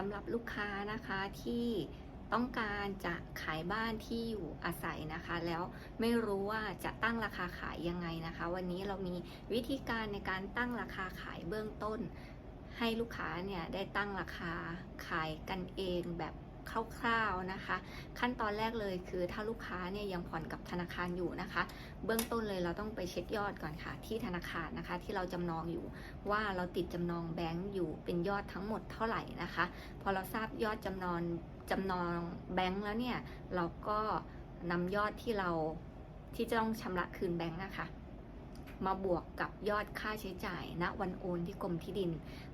สำหรับลูกค้านะคะที่ต้องการจะขายบ้านที่อยู่อาศัยนะคะ แล้วไม่รู้ว่าจะตั้งราคาขายยังไงนะคะ วันนี้เรามีวิธีการในการตั้งราคาขายเบื้องต้น ให้ลูกค้าเนี่ยได้ตั้งราคาขายกันเองแบบ คร่าวๆนะคะ ขั้นตอนแรกเลยคือถ้าลูกค้าเนี่ยยังผ่อนกับธนาคารอยู่นะคะ เบื้องต้นเลยเราต้องไปเช็คยอดก่อนค่ะ ที่ธนาคารนะคะ ที่เราจำนองอยู่ว่าเราติดจำนองแบงก์อยู่เป็นยอดทั้งหมดเท่าไหร่นะคะ พอเราทราบยอดจำนองจำนองแบงก์แล้วเนี่ยเราก็นำยอดที่เราที่จะต้องชำระคืนแบงก์นะคะ มาบวกกับยอดค่าใช้จ่ายณวันโอนที่กรมที่ดิน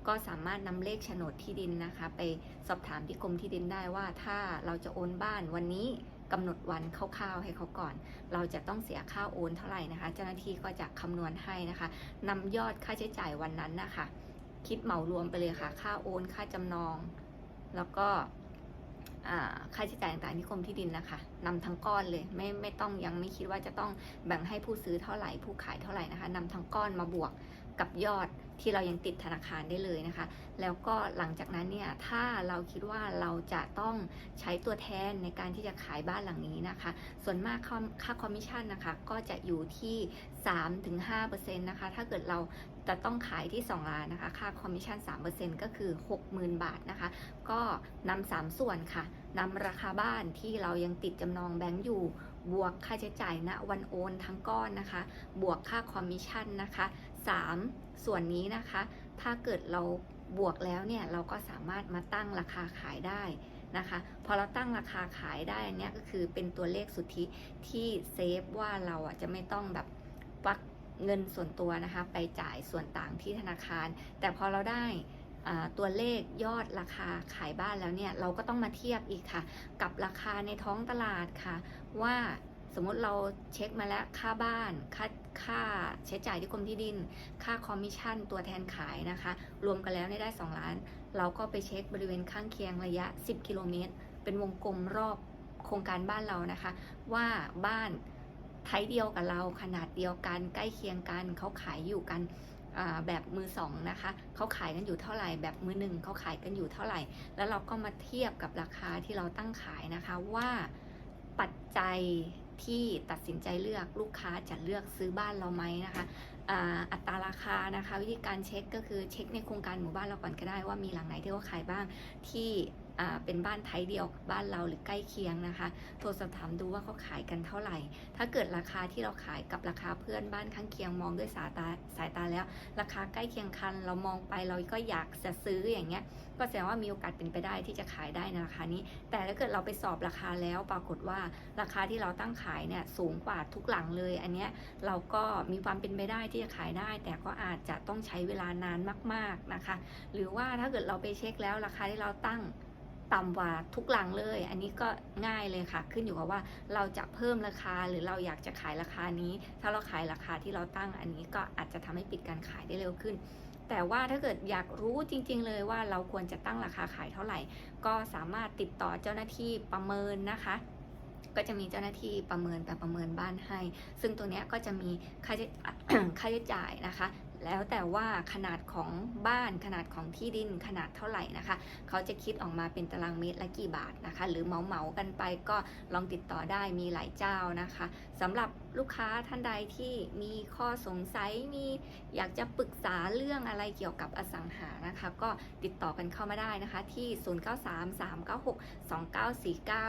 ก็สามารถนำเลขโฉนดที่ดินนะคะ ไปสอบถามที่กรมที่ดินได้ว่าถ้าเราจะโอนบ้านวันนี้กำหนดวันคร่าวๆให้เขาก่อน เราจะต้องเสียค่าโอนเท่าไหร่นะคะ เจ้าหน้าที่ก็จะคำนวณให้นะคะนำยอดค่าใช้จ่ายวันนั้นนะคะ คิดเหมารวมไปเลยค่ะ ค่าโอน ค่าจำนอง แล้วก็ ค่าใช้จ่ายต่างๆที่กรมที่ดินนะคะนำทั้งก้อนเลยไม่ไม่ต้องยังไม่คิดว่าจะต้องแบ่งให้ผู้ซื้อเท่าไหร่ผู้ขายเท่าไหร่นะคะนำทั้งก้อนมาบวก กับยอดที่เรายังติดธนาคารได้เลยนะคะ แล้วก็หลังจากนั้นเนี่ยถ้าเราคิดว่าเราจะต้องใช้ตัวแทนในการที่จะขายบ้านหลังนี้นะคะ ส่วนมากค่าคาคอมมิชชั่นนะคะ ก็จะอยู่ที่ 3-5%นะคะ ถ้าเกิดเราจะต้องขายที่ 2 ล้านนะคะ ค่าคอมมิชชั่น 3%ก็คือ 60,000 บาทนะคะ ก็นำสามส่วนค่ะนำราคาบ้านที่เรายังติดจำนองแบงก์อยู่ บวกค่าใช้จ่ายณวันโอนทั้งก้อนนะคะ บวกค่าคอมมิชชั่นนะคะ 3 ส่วนนี้นะคะ ถ้าเกิดเราบวกแล้วเนี่ยเราก็สามารถมาตั้งราคาขายได้นะคะพอเราตั้งราคาขายได้อันเนี้ยก็คือเป็นตัวเลขสุทธิที่เซฟว่าเราอะจะไม่ต้องแบบปักเงินส่วนตัวนะคะ ไปจ่ายส่วนต่างที่ธนาคาร แต่พอเราได้ตัวเลขยอดราคาขายบ้านแล้วเนี่ยเราก็ต้องมาเทียบอีกค่ะ กับราคาในท้องตลาดค่ะ ว่า สมมติเราเช็คมาแล้วค่าบ้านค่าค่าใช้จ่ายที่กรมที่ดิน ค่าคอมมิชชั่นตัวแทนขายนะคะ รวมกันแล้วได้ 2 ล้าน เราก็ไปเช็คบริเวณข้างเคียงระยะ 10 กิโลเมตร เป็นวงกลมรอบโครงการบ้านเรานะคะ ว่าบ้านไทยเดียวกับเราขนาดเดียวกันใกล้เคียงกันเขาขายอยู่กันแบบมือสองนะคะเขาขายกันอยู่เท่าไหร่แบบมือหนึ่งเขาขายกันอยู่เท่าไหร่ แล้วเราก็มาเทียบกับราคาที่เราตั้งขายนะคะว่าปัจจัย ที่ตัดสินใจเลือกลูกค้าจะเลือกซื้อบ้านเราไหมนะคะอัตราราคานะคะ วิธีการเช็คก็คือเช็คในโครงการหมู่บ้านเราก่อนก็ได้ว่ามีหลังไหนที่เขาขายบ้างที่ เป็นบ้านไทยเดียวกับบ้านเราหรือใกล้เคียงนะคะ โทรสอบถามดูว่าเขาขายกันเท่าไหร่ ถ้าเกิดราคาที่เราขายกับราคาเพื่อนบ้านข้างเคียงมองด้วยสายตาสายตาแล้ว ราคาใกล้เคียงกัน เรามองไปเราก็อยากจะซื้ออย่างเงี้ย ก็แสดงว่ามีโอกาสเป็นไปได้ที่จะขายได้ในราคานี้ แต่ถ้าเกิดเราไปสอบราคาแล้วปรากฏว่าราคาที่เราตั้งขายเนี่ยสูงกว่าทุกหลังเลย อันเนี้ยเราก็มีความเป็นไปได้ที่จะขายได้ แต่ก็อาจจะต้องใช้เวลานานมาก ๆนะคะ หรือว่าถ้าเกิดเราไปเช็คแล้วราคาที่เราตั้ง ต่ำกว่าทุกหลังเลย อันนี้ก็ง่ายเลยค่ะ ขึ้นอยู่กับว่าเราจะเพิ่มราคาหรือเราอยากจะขายราคานี้ ถ้าเราขายราคาที่เราตั้งอันนี้ก็อาจจะทำให้ปิดการขายได้เร็วขึ้น แต่ว่าถ้าเกิดอยากรู้จริง ๆ เลยว่าเราควรจะตั้งราคาขายเท่าไหร่ ก็สามารถติดต่อเจ้าหน้าที่ประเมินนะคะ ก็จะมีเจ้าหน้าที่ประเมินแบบประเมินบ้านให้ ซึ่งตัวนี้ก็จะมีค่าใช้จ่ายนะคะ แล้วแต่ว่าขนาดของบ้านขนาดของที่ดินขนาดเท่าไหร่นะคะ เขาจะคิดออกมาเป็นตารางเมตรละกี่บาทนะคะ หรือเหมาเหมากันไปก็ลองติดต่อได้มีหลายเจ้านะคะสำหรับลูกค้าท่านใดที่มีข้อสงสัยมีอยากจะปรึกษาเรื่องอะไรเกี่ยวกับอสังหานะคะ ก็ติดต่อกันเข้ามาได้นะคะ ที่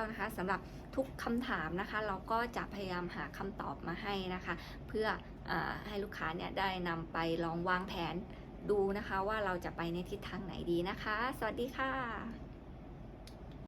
0933962949 นะคะสำหรับทุกคำถามนะคะ เราก็จะพยายามหาคำตอบมาให้นะคะ เพื่อ ให้ลูกค้าเนี่ยได้นำไปลองวางแผนดูนะคะว่าเราจะไปในทิศทางไหนดีนะคะ สวัสดีค่ะ